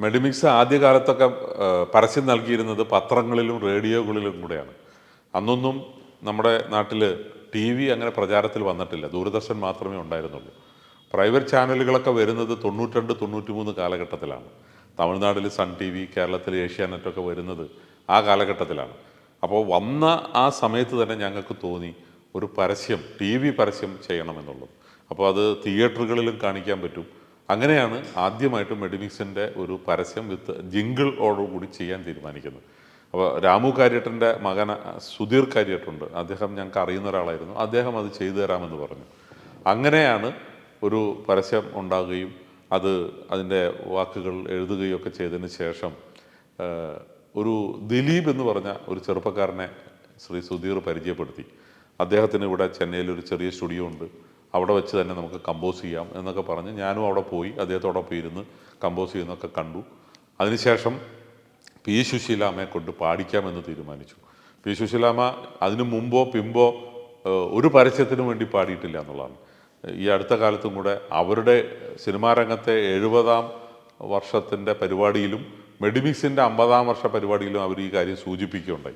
മെഡിമിക്സ് ആദ്യകാലത്തൊക്കെ പരസ്യം നൽകിയിരുന്നത് പത്രങ്ങളിലും റേഡിയോകളിലും കൂടെയാണ്. അന്നൊന്നും നമ്മുടെ നാട്ടിൽ ടി വി അങ്ങനെ പ്രചാരത്തിൽ വന്നിട്ടില്ല. ദൂരദർശൻ മാത്രമേ ഉണ്ടായിരുന്നുള്ളൂ. പ്രൈവറ്റ് ചാനലുകളൊക്കെ വരുന്നത് തൊണ്ണൂറ്റിരണ്ട് തൊണ്ണൂറ്റി മൂന്ന് കാലഘട്ടത്തിലാണ്. തമിഴ്നാട്ടിൽ സൺ ടി വി കേരളത്തിൽ ഏഷ്യാനെറ്റൊക്കെ വരുന്നത് ആ കാലഘട്ടത്തിലാണ്. അപ്പോൾ വന്ന ആ സമയത്ത് തന്നെ ഞങ്ങൾക്ക് തോന്നി ഒരു പരസ്യം ടി വി പരസ്യം ചെയ്യണമെന്നുള്ളത്. അപ്പോൾ അത് തിയേറ്ററുകളിലും കാണിക്കാൻ പറ്റും. അങ്ങനെയാണ് ആദ്യമായിട്ട് മെഡിമിക്സിന്റെ ഒരു പരസ്യം വിത്ത് ഓർഡർ കൂടി ചെയ്യാൻ തീരുമാനിക്കുന്നത്. അപ്പോൾ രാമു കാര്യട്ടന്റെ മകൻ സുധീർ കാര്യട്ടുണ്ട്. അദ്ദേഹം ഞങ്ങൾക്ക് അറിയുന്ന ഒരാളായിരുന്നു. അദ്ദേഹം അത് ചെയ്തു തരാമെന്ന് പറഞ്ഞു. അങ്ങനെയാണ് ഒരു പരസ്യം ഉണ്ടാകുകയും അത് അതിന്റെ വാക്കുകൾ എഴുതുകയും ഒക്കെ ചെയ്തതിന് ശേഷം ഒരു ദിലീപ് എന്ന് പറഞ്ഞ ഒരു ചെറുപ്പക്കാരനെ ശ്രീ സുധീർ പരിചയപ്പെടുത്തി. അദ്ദേഹത്തിന് ഇവിടെ ചെന്നൈയിൽ ഒരു ചെറിയ സ്റ്റുഡിയോ ഉണ്ട്. അവിടെ വെച്ച് തന്നെ നമുക്ക് കമ്പോസ് ചെയ്യാം എന്നൊക്കെ പറഞ്ഞ് ഞാനും അവിടെ പോയി അദ്ദേഹത്തോടൊപ്പം ഇരുന്ന് കമ്പോസ് ചെയ്യുന്നൊക്കെ കണ്ടു. അതിനുശേഷം പി. സുശീലാമ്മയെ കൊണ്ട് പാടിക്കാമെന്ന് തീരുമാനിച്ചു. പി. സുശീലാമ്മ അതിനു മുമ്പോ പിമ്പോ ഒരു പരസ്യത്തിനും വേണ്ടി പാടിയിട്ടില്ല എന്നുള്ളതാണ്. ഈ അടുത്ത കാലത്തും കൂടെ അവരുടെ സിനിമാ രംഗത്തെ എഴുപതാം വർഷത്തിന്റെ പരിപാടിയിലും മെഡിമിക്സിന്റെ അമ്പതാം വർഷ പരിപാടിയിലും അവർ ഈ കാര്യം സൂചിപ്പിക്കുകയുണ്ടായി.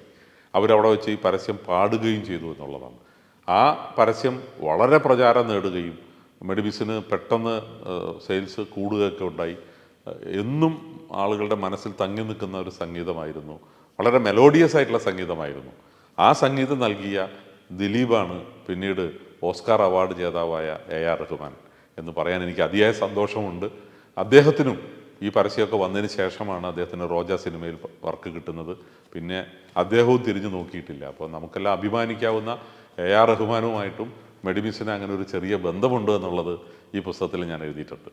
അവരവിടെ വെച്ച് ഈ പരസ്യം പാടുകയും ചെയ്തു എന്നുള്ളതാണ്. ആ പരസ്യം വളരെ പ്രചാരം നേടുകയും മെഡിബിസിന് പെട്ടെന്ന് സെയിൽസ് കൂടുകയൊക്കെ ഉണ്ടായി. എന്നും ആളുകളുടെ മനസ്സിൽ തങ്ങി നിൽക്കുന്ന ഒരു സംഗീതമായിരുന്നു. വളരെ മെലോഡിയസ് ആയിട്ടുള്ള സംഗീതമായിരുന്നു. ആ സംഗീതം നൽകിയ ദിലീപാണ് പിന്നീട് ഓസ്കാർ അവാർഡ് ജേതാവായ എ ആർ റഹ്മാൻ എന്ന് പറയാൻ എനിക്ക് അതിയായ സന്തോഷമുണ്ട്. അദ്ദേഹത്തിനും ഈ പരസ്യമൊക്കെ വന്നതിന് ശേഷമാണ് അദ്ദേഹത്തിന് റോജ സിനിമയിൽ വർക്ക് കിട്ടുന്നത്. പിന്നെ അദ്ദേഹവും തിരിഞ്ഞു നോക്കിയിട്ടില്ല. അപ്പോൾ നമുക്കെല്ലാം അഭിമാനിക്കാവുന്ന എ ആർ റഹ്മാനുമായിട്ടും മെഡിമിസിന് അങ്ങനെ ഒരു ചെറിയ ബന്ധമുണ്ട് എന്നുള്ളത് ഈ പുസ്തകത്തിൽ ഞാൻ എഴുതിയിട്ടുണ്ട്.